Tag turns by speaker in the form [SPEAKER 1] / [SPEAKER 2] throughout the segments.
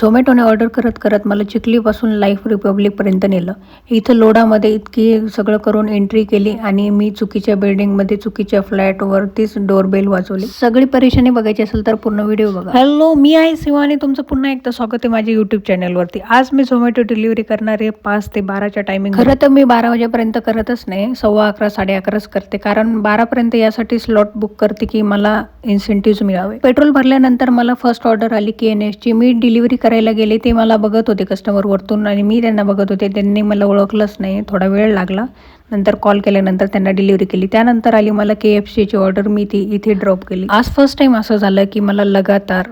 [SPEAKER 1] झोमॅटोने order करत करत मला चिखलीपासून लाईफ रिपब्लिकपर्यंत नेलं. इथं लोडामध्ये इतकी सगळं करून एंट्री केली आणि मी चुकीच्या बिल्डिंगमध्ये चुकीच्या फ्लॅटवरतीच डोरबेल वाजवली. सगळी परेशानी बघायची असेल तर पूर्ण व्हिडिओ बघा. हॅलो मी आहे शिवानी. तुमचं पुन्हा एकदा स्वागत आहे माझ्या युट्यूब चॅनलवरती आज मी झोमॅटो डिलिव्हरी करणार आहे पाच ते बाराच्या टायमिंग खरं तर मी बारा वाजेपर्यंत करतच नाही सव्वा अकरा साडे अकराच करते. कारण बारापर्यंत यासाठी स्लॉट बुक करते की मला इन्सेंटिव्ह मिळावे. पेट्रोल भरल्यानंतर मला फर्स्ट ऑर्डर आली की एन ची मी डिलिव्हरी करायला गेले ते मला बघत होते कस्टमर वरतून आणि मी त्यांना बघत होते. त्यांनी मला ओळखलंच नाही. थोडा वेळ लागला. नंतर कॉल केल्यानंतर त्यांना डिलिव्हरी केली. त्यानंतर आली मला के एफ सीची ऑर्डर मी ती इथे ड्रॉप केली. आज फर्स्ट टाईम असं झालं की मला लगातार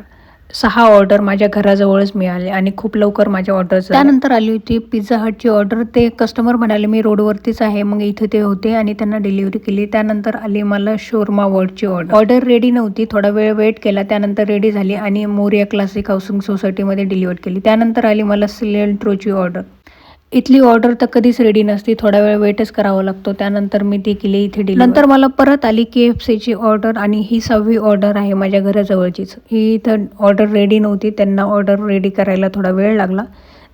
[SPEAKER 1] सहा ऑर्डर माझ्या घराजवळच मिळाले आणि खूप लवकर माझ्या ऑर्डर त्यानंतर आली होती पिझ्झा हटची ऑर्डर ते कस्टमर म्हणाले मी रोडवरतीच आहे मग इथे ते होते आणि त्यांना डिलिव्हरी केली. त्यानंतर आली मला शोरमा वर्डची ऑर्डर ऑर्डर रेडी नव्हती थोडा वेळ वेट केला त्यानंतर रेडी झाली आणि मोरिया क्लासिक हाऊसिंग सोसायटीमध्ये डिलिव्हर केली. त्यानंतर आली मला सिलेंट्रोची ऑर्डर इथली ऑर्डर तर कधीच रेडी नसती. थोडा वेळ वेटच करावा लागतो. त्यानंतर मी ती केली इथे डिलिव्हर नंतर मला परत आली के एफ सीची ऑर्डर आणि ही सहावी ऑर्डर आहे माझ्या घराजवळचीच. ही इथं ऑर्डर रेडी नव्हती. त्यांना ऑर्डर रेडी करायला थोडा वेळ लागला.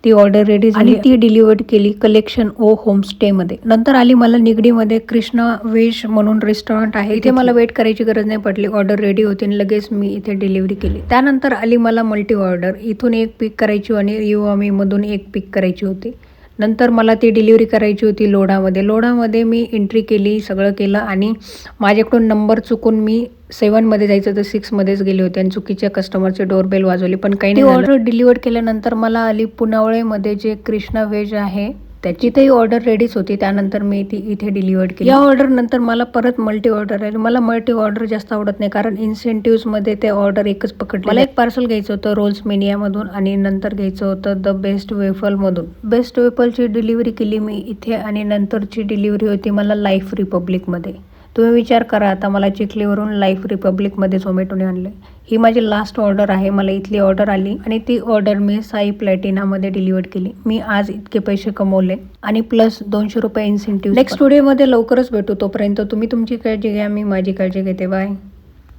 [SPEAKER 1] ती ऑर्डर रेडी झाली. ती डिलिव्हर्ड केली कलेक्शन ओ होमस्टेमध्ये नंतर आली मला निगडीमध्ये कृष्णा वेश म्हणून रेस्टॉरंट आहे. इथे मला वेट करायची गरज नाही पडली. ऑर्डर रेडी होती आणि लगेच मी इथे डिलिव्हरी केली. त्यानंतर आली मला मल्टी ऑर्डर इथून एक पिक करायची आणि युवामी मधून एक पिक करायची होती. नंतर मला ती डिलिव्हरी करायची होती लोढामध्ये लोढामध्ये मी एंट्री केली सगळं केलं आणि माझ्याकडून नंबर चुकून मी सेवनमध्ये जायचं तर सिक्समध्येच गेले होते आणि चुकीच्या कस्टमरचे डोरबेल वाजवली. पण काही नाही ऑर्डर डिलिव्हर केल्यानंतर मला आली पुनावळेमध्ये जे कृष्णा व्हेज आहे त्याची तेही ऑर्डर रेडीच होती. त्यानंतर मी ती इथे डिलिव्हर्ड केली. या ऑर्डर नंतर मला परत मल्टी ऑर्डर आहे मला मल्टी ऑर्डर जास्त आवडत नाही. कारण मध्ये ते ऑर्डर एकच पकडली मला एक पार्सल घ्यायचं होतं रोल्स मेनियामधून आणि नंतर घ्यायचं होतं द बेस्ट वेफलमधून बेस्ट वेफलची डिलिव्हरी केली मी इथे आणि नंतरची डिलिव्हरी होती मला लाईफ रिपब्लिकमध्ये तुम्ही विचार करा आता मला चिखलीवरून लाईफ रिपब्लिकमध्ये झोमॅटोने आणले ही माझी लास्ट ऑर्डर आहे. मला इथली ऑर्डर आली आणि ती ऑर्डर मी साई प्लॅटिनामध्ये डिलिव्हर केली. मी आज इतके पैसे कमवले आणि प्लस दोनशे रुपये इन्सेंटिव्ह नेक्स्ट व्हिडिओमध्ये लवकरच भेटू. तोपर्यंत तुम्ही तुमची काळजी घ्या. मी माझी काळजी घेते. बाय